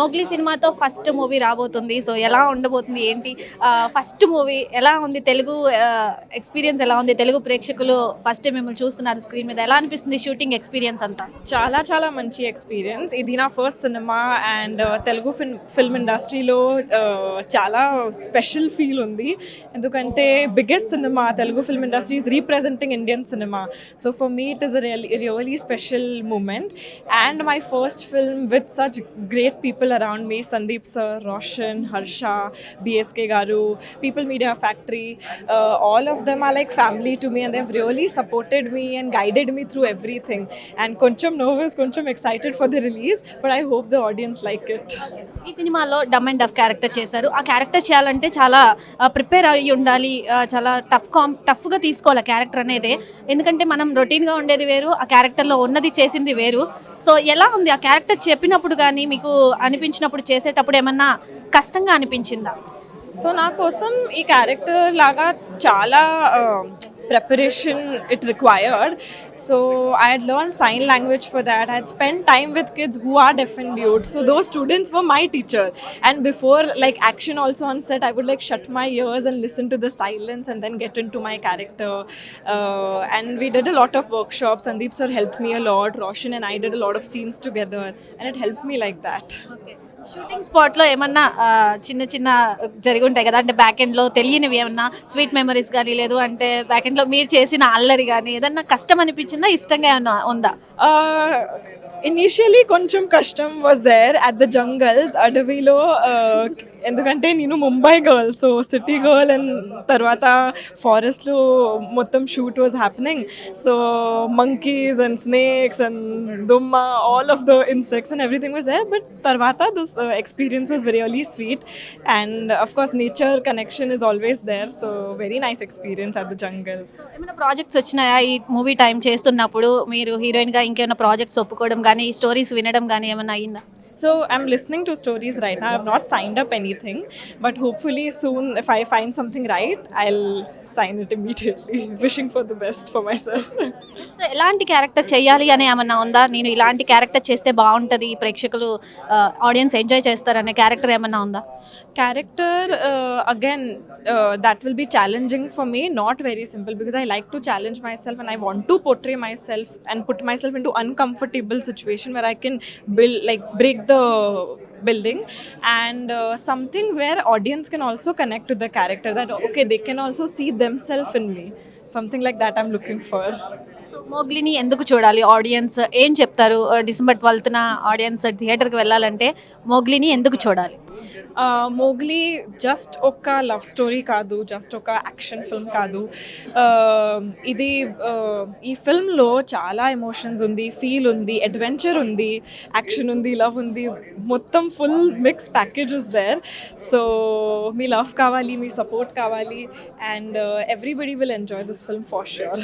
Mowgli సినిమాతో first movie రాబోతుంది. So ఎలా ఉండబోతుంది ఏంటి? ఫస్ట్ మూవీ ఎలా ఉంది? తెలుగు ఎక్స్పీరియన్స్ ఎలా ఉంది? తెలుగు ప్రేక్షకులు ఫస్ట్ మిమ్మల్ని చూస్తున్నారు స్క్రీన్ మీద. ఎలా అనిపిస్తుంది షూటింగ్ ఎక్స్పీరియన్స్ అంతా? చాలా చాలా మంచి ఎక్స్పీరియన్స్. ఇది నా first cinema and Telugu film film ఇండస్ట్రీలో చాలా స్పెషల్ ఫీల్ ఉంది. ఎందుకంటే biggest cinema Telugu film industry is representing Indian cinema so for me it is real really special moment and my first film with such great people around me Sandeep sir Roshan Harsha BSK గారు people media factory all of them are like family to me and they really supported me and guided me through everything and కొంచెం nervous కొంచెం excited for the release but I hope the audience like it ఈ సినిమాలో డమ్ and డఫ్ character చేశారు. ఆ character చేయాలంటే చాలా prepare అయ్యి ఉండాలి. చాలా టఫ్ కామ్ టఫ్గా తీసుకోవాలి క్యారెక్టర్ అనేది. ఎందుకంటే మనం రొటీన్గా ఉండేది వేరు ఆ క్యారెక్టర్లో ఉన్నది చేసింది వేరు. సో ఎలా ఉంది ఆ క్యారెక్టర్ చెప్పినప్పుడు కానీ మీకు అనిపించినప్పుడు చేసేటప్పుడు ఏమన్నా కష్టంగా అనిపించిందా? సో నా కోసం ఈ క్యారెక్టర్ లాగా చాలా preparation it required. So I had learned sign language for that. I had spent time with kids who are deaf and mute. So those students were my teacher. And before like action also on set, I would like shut my ears and listen to the silence and then get into my character. Uh, and we did a lot of workshops. Sandeep sir helped me a lot. Roshan and I did a lot of scenes together, and it helped me like that. Okay. Shooting స్పాట్లో ఏమన్నా చిన్న చిన్న జరిగి ఉంటాయి కదా అంటే back ఎండ్లో తెలియనివి ఏమన్నా స్వీట్ మెమరీస్ కానీ లేదు అంటే బ్యాక్ ఎండ్లో మీరు చేసిన అల్లరి కానీ ఏదన్నా కష్టం అనిపించిందా ఇష్టంగా ఏమన్నా ఉందా? ఇనీషియలీ కొంచెం కష్టం was there at the jungles అడవిలో ఎందుకంటే నేను Mumbai girl so city girl and తర్వాత ఫారెస్ట్లో మొత్తం shoot was happening so monkeys and snakes and Dumma all of the insects and everything was there but తర్వాత this experience was really sweet and of course nature connection is always there so very nice experience at the jungle ఏమైనా projects వచ్చినాయా? ఈ movie time చేస్తున్నప్పుడు మీరు హీరోయిన్గా ఇంకేమైనా projects ఒప్పుకోవడం కానీ స్టోరీస్ వినడం కానీ ఏమైనా అయిందా? So I'm listening to stories right now. I've not signed up anything, but hopefully soon, if I find something right, I'll sign it immediately. Wishing for the best for myself. So ఎలాంటి character చేయాలి అని ఏమన్నా ఉందా నేను ఇలాంటి character చేస్తే బాగుంటుంది ప్రేక్షకులు ఆడియన్స్ ఎంజాయ్ చేస్తారనే క్యారెక్టర్ ఏమన్నా ఉందా Character, uh, again, uh, that will be challenging for me. Not very simple because I like to challenge myself and I want to portray myself and put myself into uncomfortable situation where I can build, like, break the building and uh, something where audience can also connect to the character that okay they can also see themselves in me. Something like that i'm looking for so మోగ్లీని ఎందుకు చూడాలి? Audience ఏం చెప్తారు? December ట్వెల్త్న audience థియేటర్కి వెళ్ళాలంటే మోగ్లీని ఎందుకు చూడాలి? Mowgli just ఒక లవ్ స్టోరీ కాదు జస్ట్ ఒక యాక్షన్ ఫిల్మ్ కాదు. ఇది ఈ ఫిల్మ్లో చాలా ఎమోషన్స్ ఉంది ఫీల్ ఉంది అడ్వెంచర్ ఉంది యాక్షన్ ఉంది లవ్ ఉంది. మొత్తం full mix packages there so me love కావాలి మీ సపోర్ట్ కావాలి and everybody will enjoy this film for sure